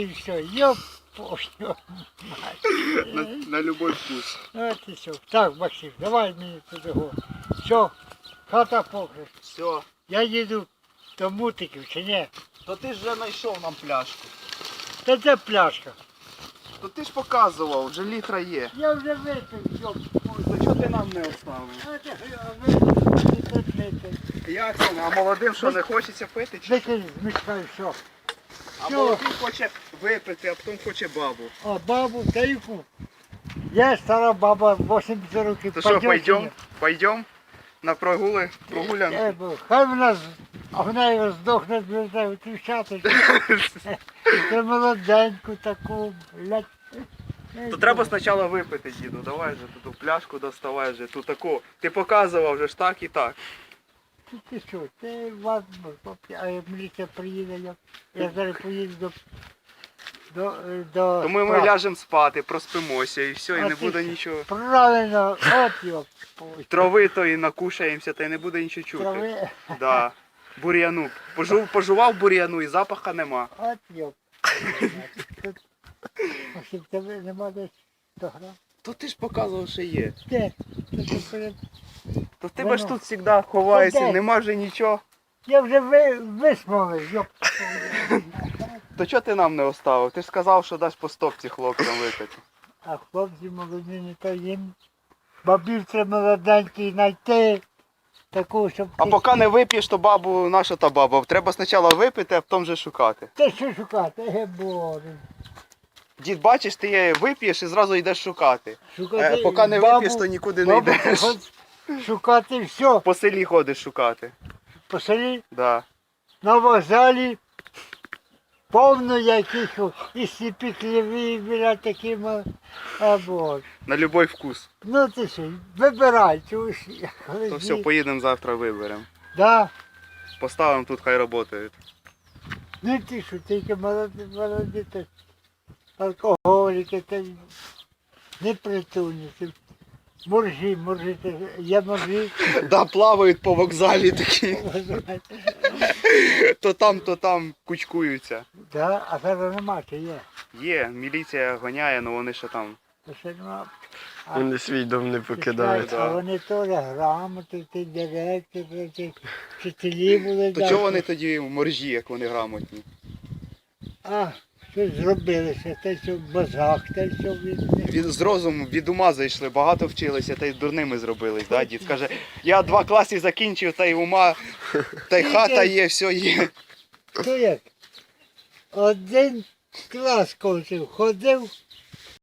і все. Твою мать. На, на любой вкус. От і все. Так, Максим, давай мені туди. Все, хата покрив. Все. Я їду до мутиків чи ні? То ти ж вже знайшов нам пляшку. Та це пляшка. То ти ж показував, вже літра є. Я вже випив, йоп. То чого ти нам не оставив? А ти, а ви, ви, ви, ви, ви. Як це? А молодим що не хочеться пити? Чи? Викинь з мішка і все. А Що? молодим хоче випити, а потім хоче бабу. А бабу та яку? Я стара баба, 80 років. То що, пойдем пойдем? на прогули, прогулянку? Хай вона, а вона здохне, блядь, дівчата. Ти молоденьку таку, блядь. То треба спочатку випити, діду. Давай же ту пляшку доставай же, ту таку. Ти показував вже ж так і так. Ти, ти що, ти вас, а як міліція приїде, я, я зараз поїду до, до, е, до То ми, справ. ляжемо спати, проспимося і все, і не буде що? нічого. Правильно, от його. Трави то і накушаємося, та й не буде нічого чути. Трави, Да. Бур'яну. Пожув, пожував бур'яну і запаха нема. от його. Тут, Максим, тебе нема десь 100 грам? То ти ж показував, що є. Де? Ти перед- То тебе ж тут завжди ховається, Де? нема вже нічого. Я вже ви, висмолив, йоп. То чого ти нам не оставив? Ти ж сказав, що даш по стопці хлопцям випити. А хлопці молоді не то їм. Бабів треба молоденький знайти. Таку, щоб А ти- поки не вип'єш, то бабу, наша та баба. Треба спочатку випити, а потім вже шукати. Та що шукати? Е, боже. Дід, бачиш, ти її вип'єш і зразу йдеш шукати. Шукати Е, поки не бабу- вип'єш, то нікуди не бабу йдеш. ход- Шукати все. По селі ходиш шукати. По селі, Да. на вокзалі. Повно яких і сліпі хліві, біля такі мал- А боже. На любой вкус. Ну ти що, вибирай, чуєш. То все, поїдемо завтра виберемо. Да. Поставимо тут, хай працюють. Ну ти що, тільки молоді, молоді, та алкоголіки, та непритульні. Моржі, моржі, я моржі. Да, плавають по вокзалі такі. То там, то там кучкуються. Да, а зараз нема, чи є? Є, міліція гоняє, але вони ще там. Ще нема. А, Вони свій дом не покидають. А вони теж грамоти, ти директор, ти вчителі були. То да, чого вони тоді моржі, як вони грамотні? А, щось зробилися, те, що в базах, те, що від Він Від, з розуму, від ума зайшли, багато вчилися, та й дурними зробились. Да? Дід Каже, я два класи закінчив, та й ума, та й хата є, все є. То як? Один клас кончив, ходив